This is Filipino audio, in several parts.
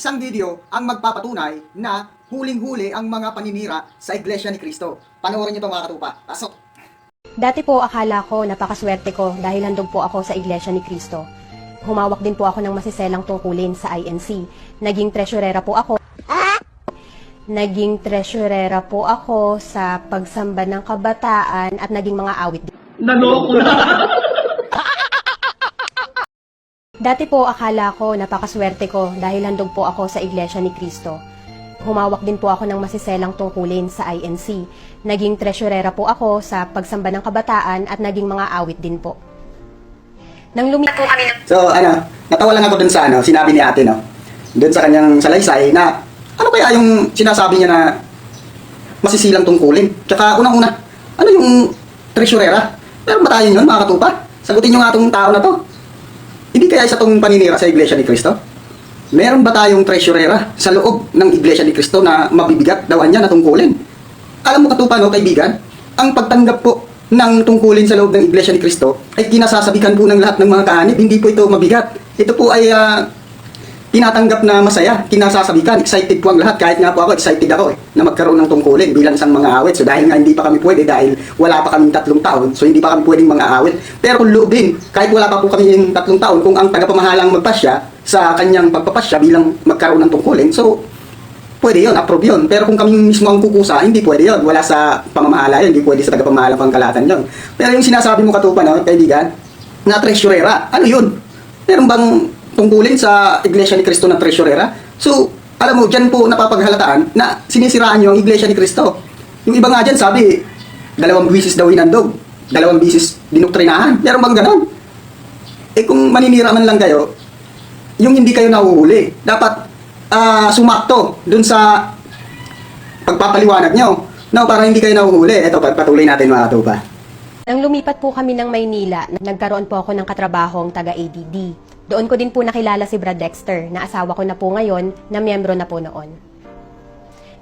Isang video ang magpapatunay na huling-huli ang mga paninira sa Iglesia ni Cristo. Panoorin niyo ito mga katupa. Pasok! Dati po akala ko napakaswerte ko dahil handog po ako sa Iglesia ni Cristo. Humawak din po ako ng masiselang tungkulin sa INC. Naging treasurera po ako. Naging treasurera po ako sa pagsamba ng kabataan at naging mga awit din. Naloko na. Dati po akala ko napakaswerte ko dahil handog po ako sa Iglesia ni Cristo. Humawak din po ako ng masiselang tungkulin sa INC. Naging treasurera po ako sa pagsamba ng kabataan at naging mga awit din po. Nang lumipat po kami ng So, ano, natawa lang ako dun sa ano, sinabi ni ate, no? Dun sa kanyang salaysay na, ano kaya yung sinasabi niya na masisilang tungkulin? Tsaka, unang-una, ano yung treasurera? Meron ba tayo yun, mga katupa? Sagutin niyo nga tong tao na to. Kaya isa tong paninira sa Iglesia ni Cristo? Meron ba tayong treasurera sa loob ng Iglesia ni Cristo na mabibigat daw niya na tungkulin? Alam mo katupa, no, kaibigan? Ang pagtanggap po ng tungkulin sa loob ng Iglesia ni Cristo ay kinasasabikan po ng lahat ng mga kaanib. Hindi po ito mabigat. Ito po ay ah, tinatanggap na masaya, kinasasabikan, excited po ang lahat. Kahit nga po ako, excited ako eh, na magkaroon ng tungkulin bilang isang mga awit. So dahil nga hindi pa kami pwede, dahil wala pa kaming tatlong taon, so hindi pa kami pwedeng mga awit. Pero kung loobin, kahit wala pa po kami yung tatlong taon, kung ang tagapamahalang magpasya sa kanyang pagpapasya bilang magkaroon ng tungkulin, so pwede yun, approve yun. Pero kung kami mismo ang kukusa, hindi pwede yun. Wala sa pamamahala yun, hindi pwede sa tagapamahala pangkalatan yun. Pero yung sinasabi mo katupa, no, kaibigan, na treasurera, ano yun? Meron bang tungkulin sa Iglesia ni Cristo na treasurera? So, alam mo, dyan po napapaghalataan na sinisiraan nyo ang Iglesia ni Cristo. Yung iba nga dyan, sabi, dalawang bisis daw hinandog, dalawang bisis dinoktrinahan. Meron bang ganon? Eh kung maninira man lang kayo, yung hindi kayo nahuhuli, dapat ah, sumakto dun sa pagpapaliwanag nyo. No, para hindi kayo nahuhuli. Ito, pagpatuloy natin mga katupa. Nang lumipat po kami ng Maynila, nagkaroon po ako ng katrabahong taga-ADD. Doon ko din po nakilala si Brad Dexter, na asawa ko na po ngayon, na miyembro na po noon.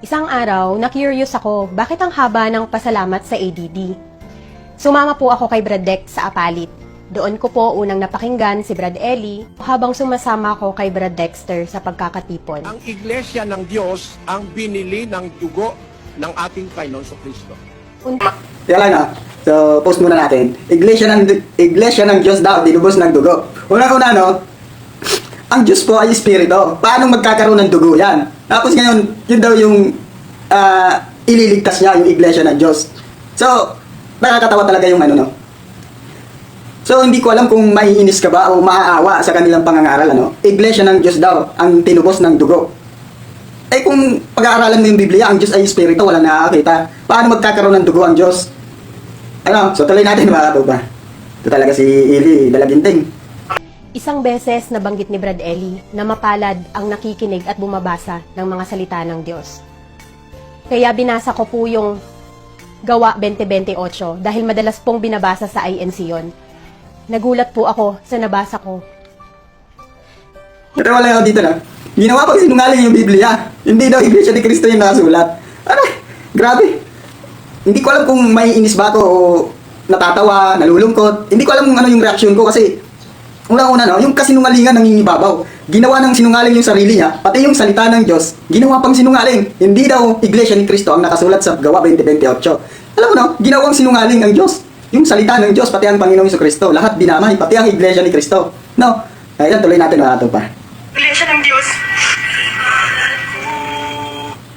Isang araw, na-curious ako, bakit ang haba ng pasalamat sa ADD? Sumama po ako kay Brad Dex sa Apalit. Doon ko po unang napakinggan si Brad Ellie habang sumasama ako kay Brad Dexter sa pagkakatipon. Ang iglesia ng Diyos ang binili ng dugo ng ating Panginoon sa Kristo. Un- lang, no? So, post muna natin. Iglesia ng, Iglesia ng Diyos daw, dinubos ng dugo. Una-una, no? Ang Diyos po ay Espiritu. Paano magkakaroon ng dugo yan? Tapos ngayon, yun daw yung ah, ililigtas niya, yung Iglesia ng Diyos. So, nakakatawa talaga yung ano, no? So, hindi ko alam kung maiinis ka ba o maaawa sa kanilang pangangaral, ano? Iglesia ng Diyos daw, ang tinubos ng dugo. Eh kung pag-aaralan mo yung Biblia, ang Diyos ay Espiritu, wala nakakakita. Paano magkakaroon ng dugo ang Diyos? Ano? So tuloy natin mga katuba. Ito talaga si Ili, dalaginting. Isang beses nabanggit ni Brad Ellie na mapalad ang nakikinig at bumabasa ng mga salita ng Diyos. Kaya binasa ko po yung Gawa 2028 dahil madalas pong binabasa sa INC yon. Nagulat po ako sa nabasa ko. Ito wala ako dito na. Ginawa pang sinungaling yung Biblia. Hindi daw Iglesia ni Cristo yung nasulat. Ano? Grabe. Hindi ko alam kung may inis ba ako o natatawa, nalulungkot. Hindi ko alam kung ano yung reaksyon ko kasi una-una no, yung kasinungalingan nangingibabaw. Ginawa ng sinungaling yung sarili niya, pati yung salita ng Diyos, ginawa pang sinungaling. Hindi daw Iglesia ni Cristo ang nakasulat sa Gawa 2028. Alam mo no, ginawang sinungaling ang Diyos. Yung salita ng Diyos, pati ang Panginoong Kristo, lahat dinamay, pati ang Iglesia ni Cristo. No, ayan, tuloy natin mga pa. Iglesia ng Diyos.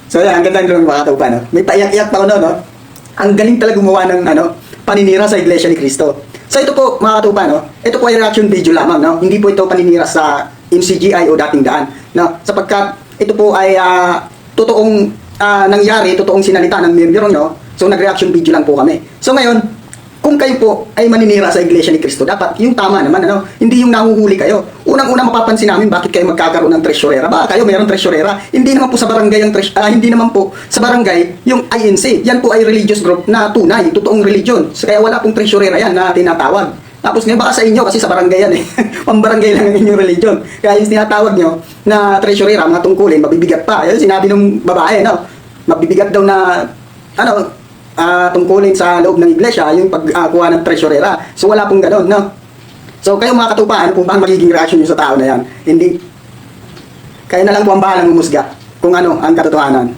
So yan, ang ganda ng mga katupa, no? May paiyak-iyak pa ako no, no? Ang galing talaga gumawa ng ano, paninira sa Iglesia ni Cristo. So ito po, mga katupa, no? Ito po ay reaction video lamang, no? Hindi po ito paninira sa MCGI o dating daan, no? Sapagkat ito po ay ah, totoong ah, nangyari, totoong sinalita ng miyembro nyo. So nag-reaction video lang po kami. So ngayon, kung kayo po ay maninira sa Iglesia ni Cristo, dapat yung tama naman, ano? Hindi yung nahuhuli kayo. Unang-una mapapansin namin bakit kayo magkakaroon ng treasurera. Baka kayo mayroong treasurera. Hindi naman po sa barangay ang tres- ah, hindi naman po sa barangay yung INC. Yan po ay religious group na tunay, totoong religion. Kaya wala pong treasurera yan na tinatawag. Tapos ngayon baka sa inyo kasi sa barangay yan eh. Pambarangay lang ang inyong religion. Kaya yung tinatawag nyo na treasurera, mga tungkulin, mabibigat pa. Yan sinabi ng babae, no? Mabibigat daw na ano, ah tungkulin sa loob ng iglesia yung pagkuha ng treasurera. So wala pong gano'n, no? So kayo mga katupa, ano po ba ang magiging reaction nyo sa tao na yan? Hindi Kaya na lang po ang bahalang umusga kung ano ang katotohanan.